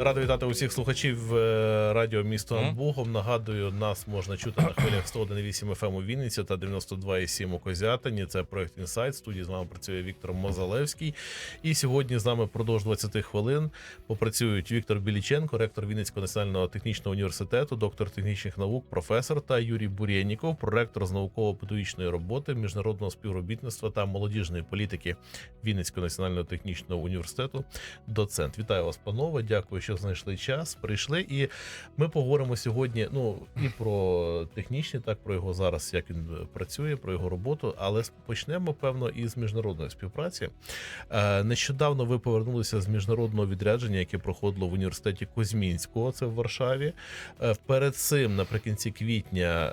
Радий вітати усіх слухачів е, радіо місто Богом. Нагадую, нас можна чути на хвилях 101,8 FM у Вінниці та 92,7 у Козятині. Це проект інсайт. Студії з вами працює Віктор Мозалевський. І сьогодні з нами впродовж 20 хвилин попрацюють Віктор Біліченко, ректор Вінницького національного технічного університету, доктор технічних наук, професор та Юрій Бурєніков, проректор з науково-педагогічної роботи, міжнародного співробітництва та молодіжної політики Вінницького національного технічного університету. Доцент, вітаю вас, панове. Дякую, що знайшли час. Прийшли, і ми поговоримо сьогодні. Ну і про технічні, так про його зараз, як він е, працює, про його роботу. Але почнемо певно із міжнародної співпраці. Е, Нещодавно ви повернулися з міжнародного відрядження, яке проходило в університеті Козьмінського, це в Варшаві. Е, Перед цим, наприкінці квітня,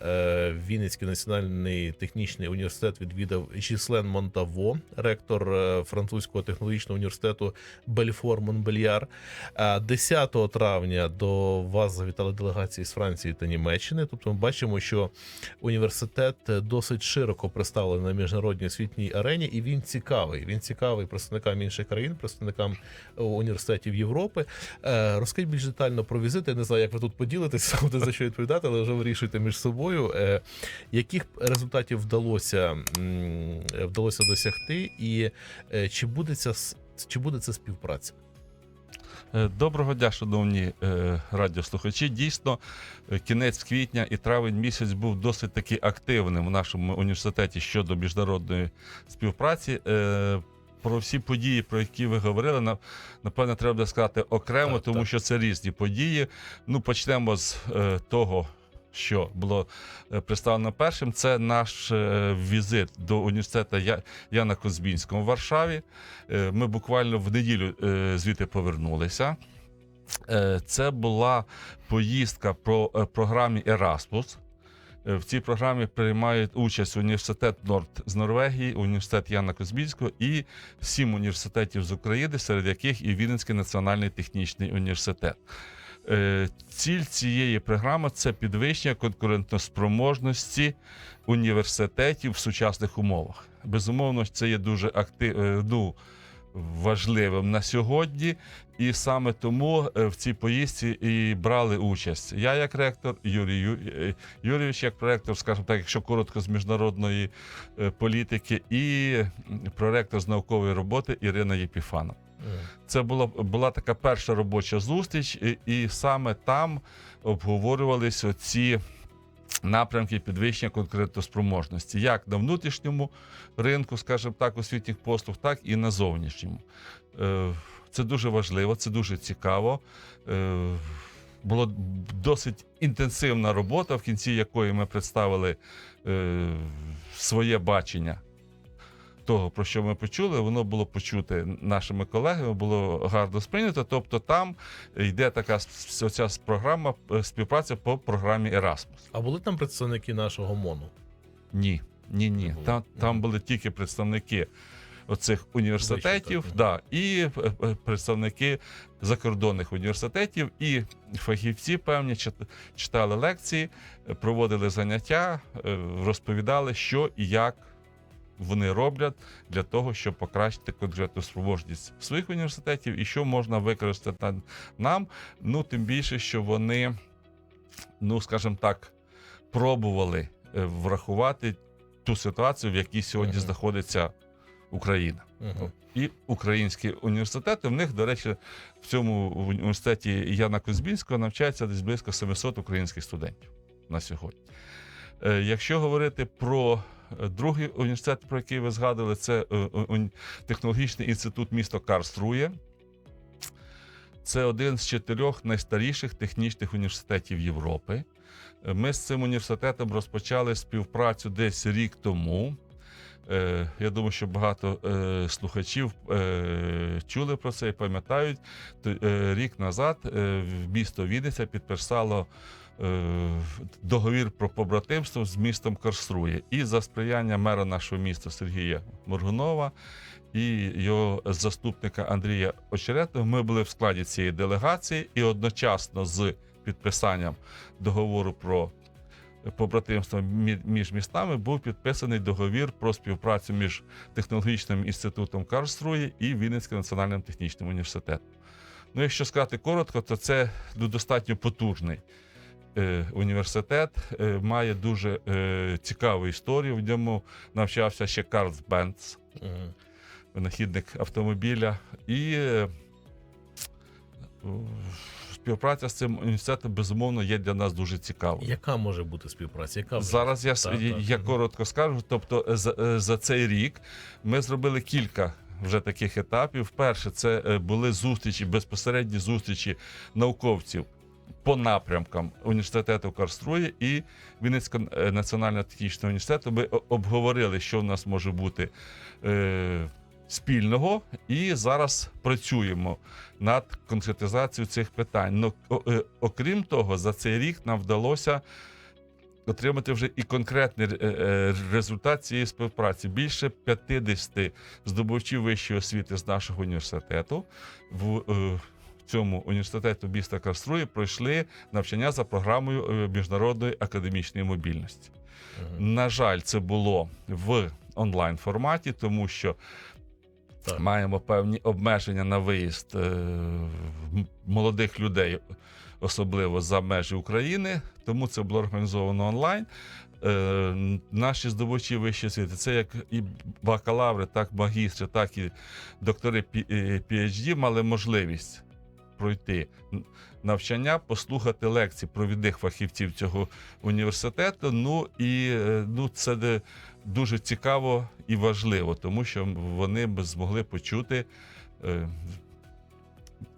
Вінницький національний технічний університет відвідав Жіслен Монтаво, ректор французького технологічного університету Бельфор Монбельяр. А 10 травня до вас завітали делегації з Франції та Німеччини. Тобто, ми бачимо, що університет досить широко представлений на міжнародній освітній арені, і він цікавий. Він цікавий представникам інших країн, представникам е, університетів Європи. Е, Розкажіть більш детально про візити. Я не знаю, як ви тут поділитеся, буде за що відповідати, але вже вирішуйте між собою. Е, Яких результатів вдалося вдалося досягти, і чи буде ця чи буде це співпраця? Е, Доброго дня, шановні е, радіослухачі. Дійсно, е, кінець квітня і травень місяць був досить таки активним в нашому університеті щодо міжнародної співпраці. Про всі події, про які ви говорили, на- напевно, треба сказати окремо, Так, тому так. що це різні події. Ну, почнемо з того, що було е, представлено першим. Це наш е, візит до університету Яна Козбінського в Варшаві. Е, Ми буквально в неділю звідти повернулися. Це була поїздка по е, програмі Erasmus. В цій програмі приймають участь університет Норд з Норвегії, університет Яна Козбільського і сім університетів з України, серед яких і Вінницький національний технічний університет. Е, Ціль цієї програми це підвищення конкурентоспроможності університетів в сучасних умовах. Безумовно, це є дуже актив, е, ну, важливим на сьогодні, і саме тому е, в цій поїздці і брали участь. Я як ректор, Юрій Юрійович як проректор, скажімо так, якщо коротко з міжнародної політики, і проректор з наукової роботи Ірина Єпіфанова. Це була, була така перша робоча зустріч, і, і саме там обговорювалися ці напрямки підвищення конкурентоспроможності, як на внутрішньому ринку, скажімо так, освітніх послуг, так і на зовнішньому. Е, Це дуже важливо, це дуже цікаво. Е, Була досить інтенсивна робота, в кінці якої ми представили е, своє бачення того, про що ми почули, воно було почуте нашими колегами, було гарно сприйнято. Тобто там йде така оця програма е, співпраця по програмі Erasmus. А були там представники нашого МОНу? Ні, ні, ні. Там, там були тільки представники оцих університетів, да, і е, е, представники закордонних університетів, і фахівці певні чит- читали лекції, проводили заняття, розповідали, що і як. Вони роблять для того, щоб покращити конкурентоспроможність своїх університетів і що можна використати нам. Ну тим більше, що вони, ну скажімо так, пробували е, врахувати ту ситуацію, в якій сьогодні знаходиться Україна. Угу. І українські університети. В них, до речі, в цьому університеті Яна Кузьбінського навчається десь близько 700 українських студентів на сьогодні. Е, Якщо говорити про другий університет, про який ви згадували, це е, технологічний інститут міста Карструє. Це один з чотирьох найстаріших технічних університетів Європи. Е, Ми з цим університетом розпочали співпрацю десь рік тому. Е, Я думаю, що багато е, слухачів е, чули про це і пам'ятають. Е, Рік назад е, місто Вінниця підписало е, договір про побратимство з містом Карструє. І за сприяння мера нашого міста Сергія Моргунова і його заступника Андрія Очеретного ми були в складі цієї делегації, і одночасно з підписанням договору про побратимства між містами був підписаний договір про співпрацю між технологічним інститутом Карлсрує і Вінницьким національним технічним університетом. Ну, якщо сказати коротко, то це ну, достатньо потужний е, університет, е, має дуже е, цікаву історію. В ньому навчався ще Карл Бенц, винахідник автомобіля. І е, співпраця з цим університетом, безумовно, є для нас дуже цікавою. Яка може бути співпраця? Яка вже? Зараз я, Так, я- так. я коротко скажу. Тобто, е, за, е, за цей рік ми зробили кілька вже таких етапів. Перше, це е, були зустрічі, безпосередні зустрічі науковців по напрямкам університету Карструє і Вінницького е, національного технічного університету. Ми обговорили, що в нас може бути. Е, Спільного і зараз працюємо над конкретизацією цих питань. Ну, о- е, окрім того, за цей рік нам вдалося отримати вже і конкретний е, е, результат цієї співпраці. Більше 50 здобувачів вищої освіти з нашого університету в цьому університету міста Карструї пройшли навчання за програмою е, міжнародної академічної мобільності. Мгм. На жаль, це було в онлайн форматі, тому що Так. маємо певні обмеження на виїзд е, молодих людей, особливо за межі України. Тому це було організовано онлайн. Е, Наші здобувачі вищої освіти, це як і бакалаври, так магістри, так і доктори Пі- е, PhD мали можливість пройти навчання, послухати лекції провідних фахівців цього університету. Ну і е, ну, це дуже цікаво і важливо, тому що вони б змогли почути е,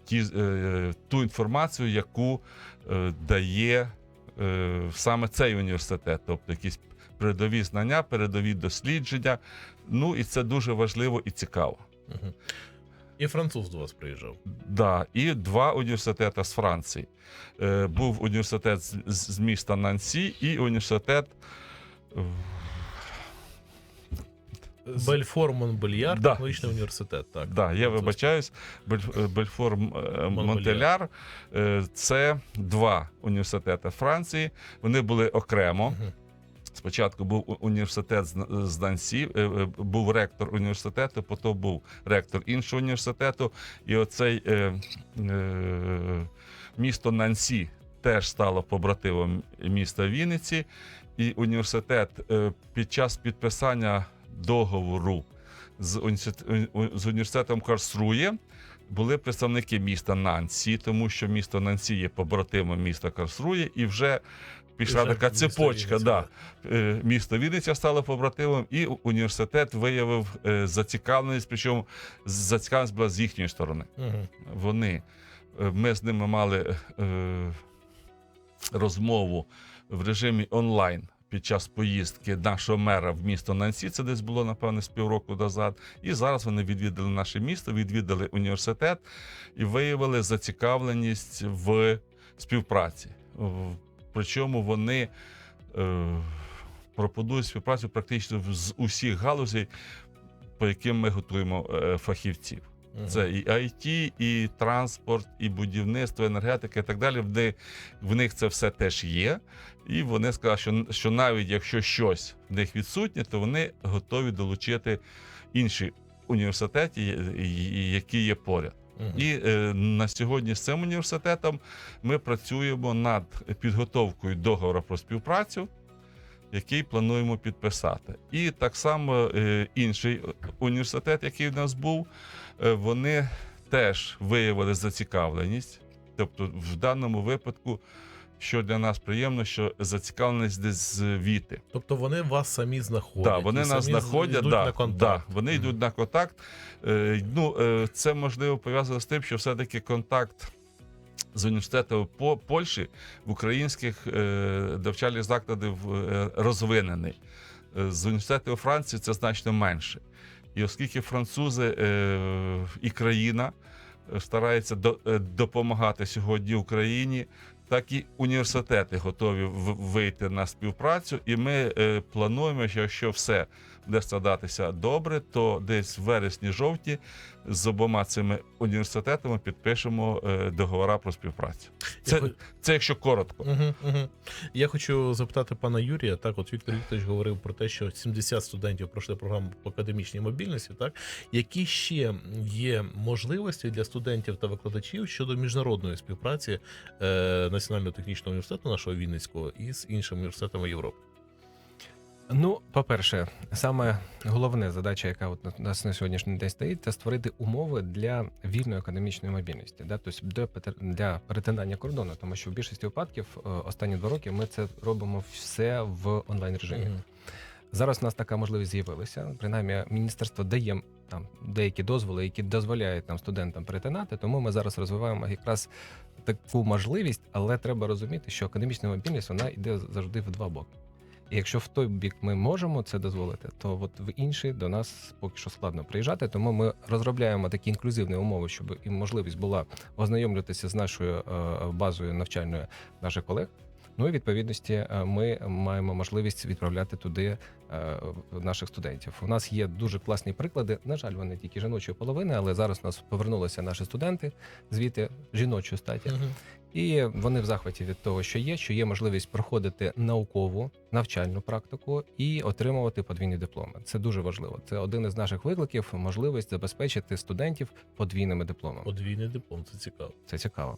ті, е, ту інформацію, яку дає саме цей університет, тобто якісь передові знання, передові дослідження. Ну і це дуже важливо і цікаво. І француз до вас приїжджав. Да, і два університети з Франції. Е, був університет з, з з міста Нансі і університет. Бельфор Монбельяр, Да. технологічний університет. Так. Да, я вибачаюсь, Бель- е, Бельфор е, Монтеляр. Е, Це два університети Франції. Вони були окремо. Мгм. Спочатку був університет з Нансі, е, е, був ректор університету, потім був ректор іншого університету. І оцей е, е, місто Нансі теж стало побратимом міста Вінниці. І університет е, під час підписання договору з університетом Карсрує були представники міста Нансі, тому що місто Нансі є побратимом міста Карсрує, і вже пішла Вже така цепочка. Да. Е, Місто Вінниця стало побратимом, і університет виявив е, зацікавленість, причому зацікавленість була з їхньої сторони. Мгм. Вони, е, ми з ними мали е, розмову в режимі онлайн під час поїздки нашого мера в місто Нансі. Це десь було, напевне, з півроку назад. І зараз вони відвідали наше місто, відвідали університет і виявили зацікавленість в співпраці. Причому вони е, пропонують співпрацю практично з усіх галузей, по яким ми готуємо е, фахівців. Це і IT, і транспорт, і будівництво, енергетика і так далі. В них, в них це все теж є. І вони сказали, що, що навіть якщо щось в них відсутнє, то вони готові долучити інші університети, які є поряд. Мгм. І е, на сьогодні з цим університетом ми працюємо над підготовкою договору про співпрацю, який плануємо підписати. І так само е, інший університет, який в нас був, е, вони теж виявили зацікавленість. Тобто, в даному випадку, що для нас приємно, що зацікавленість десь звідти. Тобто вони вас самі знаходять. Так, вони і нас знаходять, йдуть да, на контакт. Да, вони Мгм. йдуть на контакт. Е, ну, е, це можливо пов'язано з тим, що все-таки контакт з університету по Польщі в українських е, навчальних закладів е, розвинений. Е, З університету у Франції це значно менше. І оскільки французи е, і країна е, стараються до, е, допомагати сьогодні Україні, так і університети готові вийти на співпрацю. І ми е, плануємо, що все буде складатися добре, то десь в вересні-жовтні з обома цими університетами підпишемо е, договора про співпрацю. Це, це якщо коротко. Угу, угу. Я хочу запитати пана Юрія. Так, от Віктор Вікторович говорив про те, що 70 студентів пройшли програму по академічній мобільності. Так, які ще є можливості для студентів та викладачів щодо міжнародної співпраці е, Національного технічного університету нашого Вінницького із іншими університетами Європи? Ну, по-перше, саме головна задача, яка от у нас на сьогоднішній день стоїть, це створити умови для вільної академічної мобільності, да? тобто для, для перетинання кордону, тому що в більшості випадків е, останні два роки ми це робимо все в онлайн режимі. Мгм. Зараз у нас така можливість з'явилася. Принаймні, міністерство дає там деякі дозволи, які дозволяють нам студентам перетинати. Тому ми зараз розвиваємо якраз таку можливість, але треба розуміти, що академічна мобільність вона йде завжди в два боки. І якщо в той бік ми можемо це дозволити, то от в інший до нас поки що складно приїжджати. Тому ми розробляємо такі інклюзивні умови, щоб і можливість була ознайомлюватися з нашою е, базою навчальною наших колег. Ну і відповідності е, ми маємо можливість відправляти туди е, наших студентів. У нас є дуже класні приклади. На жаль, вони тільки жіночої половини, але зараз у нас повернулися наші студенти звідти жіночої статі. І вони в захваті від того, що є, що є можливість проходити наукову навчальну практику і отримувати подвійні дипломи. Це дуже важливо. Це один із наших викликів можливість забезпечити студентів подвійними дипломами. Подвійний диплом, це цікаво. Це цікаво.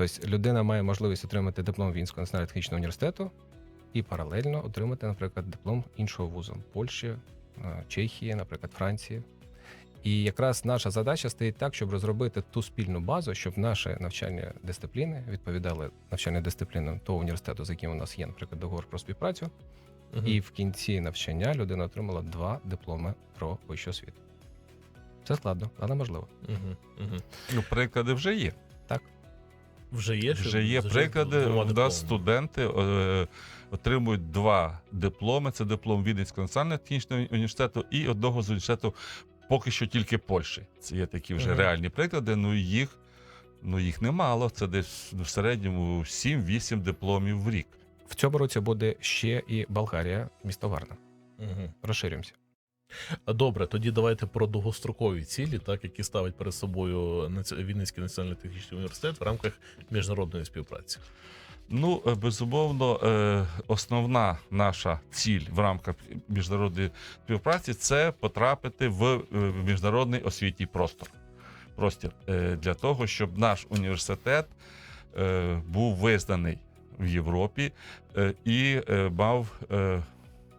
Тобто людина має можливість отримати диплом Вінського національного технічного університету і паралельно отримати, наприклад, диплом іншого вузу Польщі, е, Чехії, наприклад, Франції. І якраз наша задача стоїть так, щоб розробити ту спільну базу, щоб наші навчальні дисципліни відповідали навчальним дисциплінам того університету, з яким у нас є, наприклад, договор про співпрацю. Мгм. І в кінці навчання людина отримала два дипломи про вищу освіту. Це складно, але можливо. Мгм. Мгм. Ну, приклади вже є. Вже є що Вже є приклади. У нас студенти е, отримують два дипломи: це диплом Віденського національного технічного університету і одного з університету поки що тільки Польщі. Це є такі вже Мгм. реальні приклади. Ну їх, ну їх немало. Це десь в середньому 7-8 дипломів в рік. В цьому році буде ще і Болгарія, місто Варна. Мгм. Розширюємося. Добре, тоді давайте про довгострокові цілі, так які ставить перед собою Вінницький національний технічний університет в рамках міжнародної співпраці. Ну, е, безумовно, е, основна наша ціль в рамках міжнародної співпраці це потрапити в е, міжнародний освітній простор. Простір для того, щоб наш університет був визнаний в Європі і мав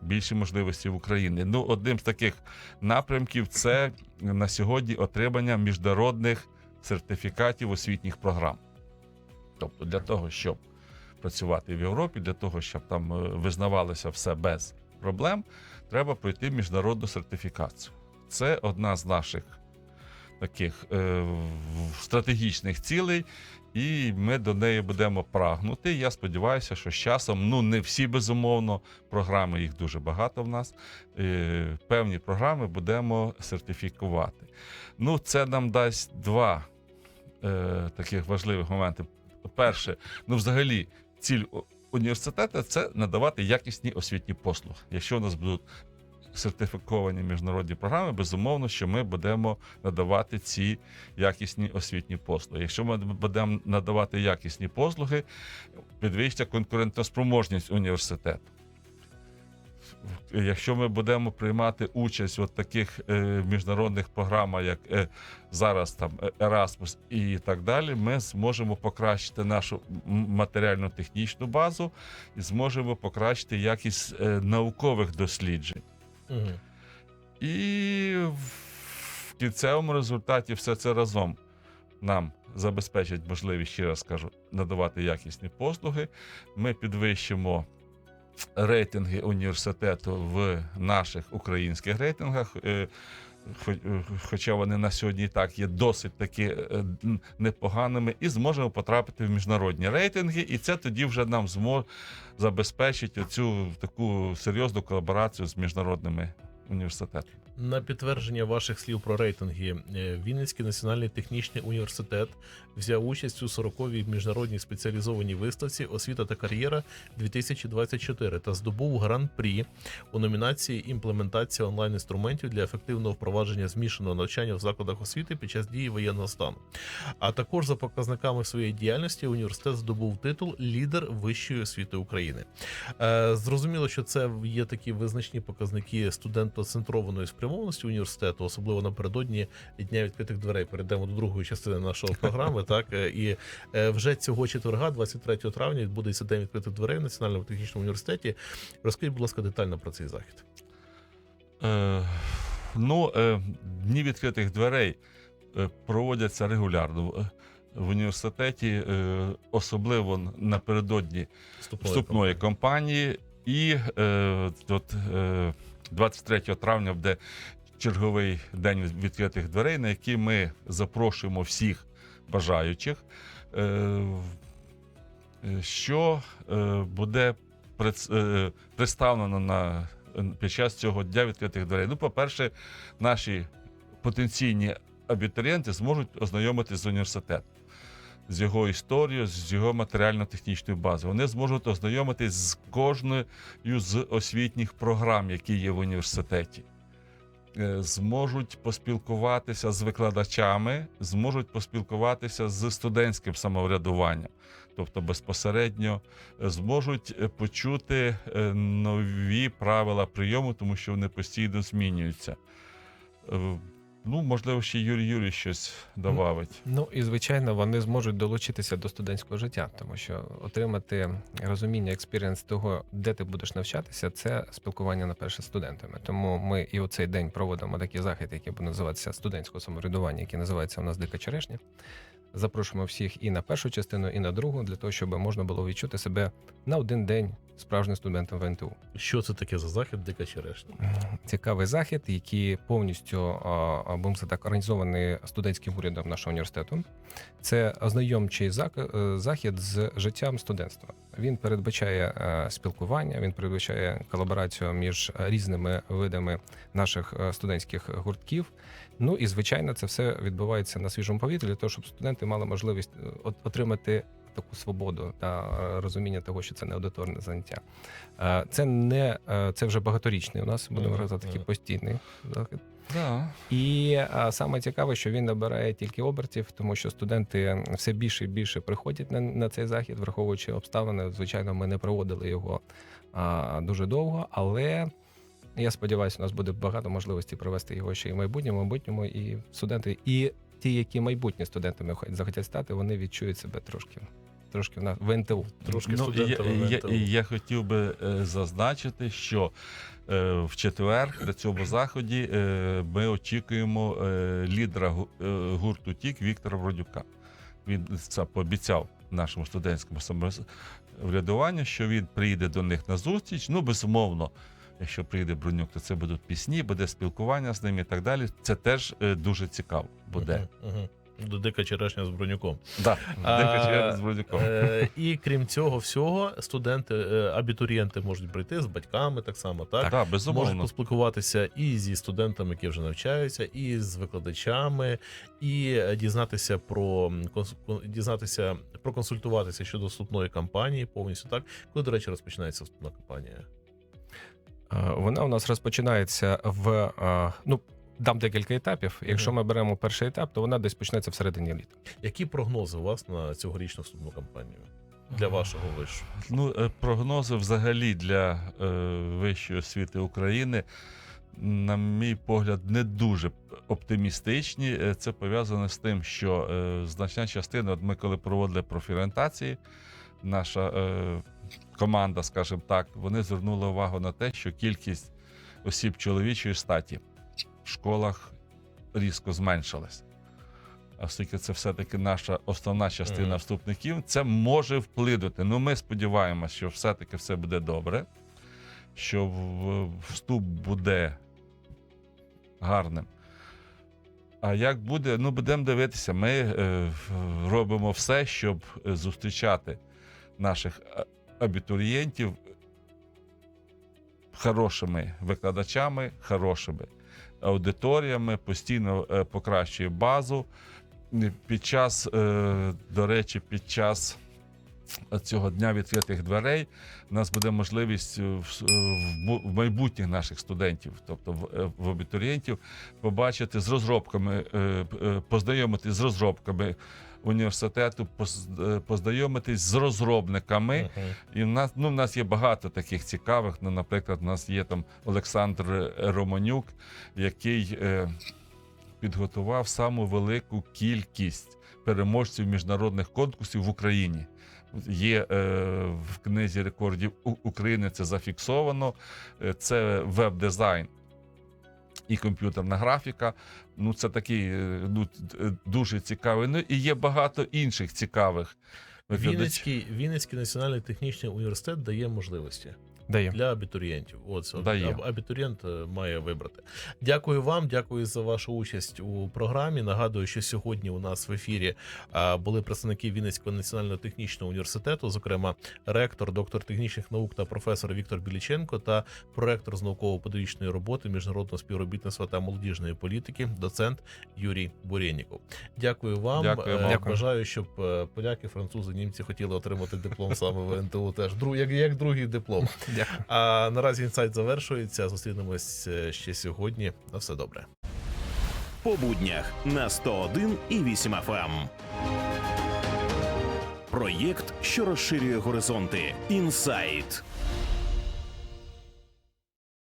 е, більші можливості в Україні. Ну, одним з таких напрямків це на сьогодні отримання міжнародних сертифікатів освітніх програм. Тобто для того, щоб працювати в Європі, для того, щоб там е, визнавалося все без проблем, треба пройти міжнародну сертифікацію. Це одна з наших таких е, стратегічних цілей, і ми до неї будемо прагнути. Я сподіваюся, що з часом, ну не всі безумовно, програми їх дуже багато в нас. Е, певні програми будемо сертифікувати. Ну, це нам дасть два е, таких важливих моменти. Перше, ну, взагалі, ціль університету це надавати якісні освітні послуги. Якщо у нас будуть сертифіковані міжнародні програми, безумовно, що ми будемо надавати ці якісні освітні послуги. Якщо ми будемо надавати якісні послуги, підвищиться конкурентоспроможність університету. Якщо ми будемо приймати участь в таких е, міжнародних програмах, як е, зараз там Erasmus і так далі, ми зможемо покращити нашу матеріально-технічну базу і зможемо покращити якість е, наукових досліджень. І в кінцевому результаті все це разом нам забезпечить можливість, ще раз кажу, надавати якісні послуги. Ми підвищимо рейтинги університету в наших українських рейтингах. Е, хо- Хоча вони на сьогодні і так є досить таки е, непоганими, і зможемо потрапити в міжнародні рейтинги, і це тоді вже нам змо забезпечить оцю таку серйозну колаборацію з міжнародними університетами. На підтвердження ваших слів про рейтинги, е, Вінницький національний технічний університет взяв участь у 40-й міжнародній спеціалізованій виставці Освіта та кар'єра 2024 та здобув гран-прі у номінації Імплементація онлайн інструментів для ефективного впровадження змішаного навчання в закладах освіти під час дії воєнного стану. А також за показниками своєї діяльності університет здобув титул Лідер вищої освіти України. Е, Зрозуміло, що це є такі визначні показники студентоцентрованої спрямованості університету, особливо напередодні дня відкритих дверей. Перейдемо до другої частини нашої програми. Так е, і е, вже цього четверга, 23 травня, відбудеться день відкритих дверей в Національному технічному університеті. Розкажіть, будь ласка, детально про цей захід. Е, ну, е, дні відкритих дверей проводяться регулярно в, університеті, особливо напередодні Вступної, вступної кампанії. І от, 23 травня буде черговий день відкритих дверей, на який ми запрошуємо всіх бажаючих. Е, що е, буде е, представлено на, під час цього дня відкритих дверей? Ну, по-перше, наші потенційні абітурієнти зможуть ознайомитися з університетом. З його історією, з його матеріально-технічною базою. Вони зможуть ознайомитись з кожною з освітніх програм, які є в університеті. Е, Зможуть поспілкуватися з викладачами, зможуть поспілкуватися з студентським самоврядуванням, тобто безпосередньо е, зможуть е, почути нові правила прийому, тому що вони постійно змінюються. Ну, можливо, ще Юрій Юрій щось добавить. Ну і звичайно, вони зможуть долучитися до студентського життя, тому що отримати розуміння, експірієнс того, де ти будеш навчатися, це спілкування наперше з студентами. Тому ми і у цей день проводимо такий захід, який буде називатися студентського самоврядування, який називається у нас Дика черешня. Запрошуємо всіх і на першу частину, і на другу, для того, щоб можна було відчути себе на один день справжнім студентом ВНТУ. Що це таке за захід? Дика черешня? цікавий захід, який повністю будемо сказати так організований студентським урядом нашого університету. Це ознайомчий е, захід з життям студентства. Він передбачає е, спілкування, він передбачає колаборацію між різними видами наших е, студентських гуртків. Ну і звичайно, це все відбувається на свіжому повітрі для того, щоб студенти мали можливість отримати таку свободу та е, розуміння того, що це не аудиторне заняття. Е, Це не е, це вже багаторічний. У нас будемо казати такий постійний захід. Да. І а, саме цікаве, що він набирає тільки обертів, тому що студенти все більше і більше приходять на, на цей захід, враховуючи обставини. Звичайно, ми не проводили його а, дуже довго, але я сподіваюся, у нас буде багато можливостей провести його ще і в майбутньому, майбутньому, і студенти, і ті, які майбутні студентами захотять стати, вони відчують себе трошки. Трошки в нас в НТУ. Трошки Ну, і я, я, я хотів би е, зазначити, що е, в четвер на цьому заході е, ми очікуємо е, лідера е, гурту Тік Віктора Бродюка. Він це пообіцяв нашому студентському самоврядуванню, що він приїде до них на зустріч. Ну, безумовно, якщо приїде Бронюк, то це будуть пісні, буде спілкування з ним і так далі. Це теж е, дуже цікаво буде. До дика черешня з бронюком. Да. Дика через Бродюком. Е, і крім цього всього, студенти, е, абітурієнти можуть прийти з батьками так само, так? Так, Можуть безумовно. поспілкуватися і зі студентами, які вже навчаються, і з викладачами, і дізнатися про дізнатися, проконсультуватися щодо вступної кампанії повністю так. Коли, до речі, розпочинається вступна кампанія? Е, Вона у нас розпочинається в е, ну. Дам декілька етапів. Якщо ми беремо перший етап, то вона десь почнеться всередині літа. Які прогнози у вас на цьогорічну вступну кампанію для вашого вишу? Ну, е, прогнози взагалі для е, вищої освіти України, на мій погляд, не дуже оптимістичні. Це пов'язано з тим, що е, значна частина, от ми коли проводили профорієнтації, наша е, команда, скажімо так, вони звернули увагу на те, що кількість осіб чоловічої статі в школах різко зменшилась. А Оскільки це все-таки наша основна частина Мгм. вступників, це може вплинути. Ну, ми сподіваємося, що все-таки все буде добре, що вступ буде гарним. А як буде, ну будемо дивитися. Ми е, робимо все, щоб е, зустрічати наших а- абітурієнтів хорошими викладачами, хорошими аудиторіями, постійно е, покращує базу. Під час, е, до речі, під час цього дня відкритих дверей у нас буде можливість е, в, майбутніх наших студентів, тобто в, абітурієнтів, побачити з розробками, познайомитись з розробками університету, е, познайомитись з розробниками. Мгм. І в нас, ну, в нас є багато таких цікавих. Ну, наприклад, у нас є там Олександр Романюк, який е, підготував саму велику кількість переможців міжнародних конкурсів в Україні. Є е, в книзі рекордів України це зафіксовано. Е, Це веб-дизайн і комп'ютерна графіка. Ну, це такий е, ну, дуже цікавий. Ну і є багато інших цікавих. Вінницький, Вінницький національний технічний університет дає можливості Дає. для абітурієнтів. От Дає. абітурієнт е, має вибрати. Дякую вам, дякую за вашу участь у програмі. Нагадую, що сьогодні у нас в ефірі були представники Вінницького національного технічного університету, зокрема ректор, доктор технічних наук та професор Віктор Біліченко та проректор з науково-педагогічної роботи, міжнародного співробітництва та молодіжної політики, доцент Юрій Бурєнніков. Дякую вам. Дякую Е. Дякую. Бажаю, щоб е, поляки, французи, німці хотіли отримати диплом саме в НТУ. Теж друг, як, як другий диплом. Дякую. А наразі інсайт завершується. Зустрінемось е, ще сьогодні. На все добре. по буднях на 101 і 8 FM. Проєкт, що розширює горизонти. Інсайт.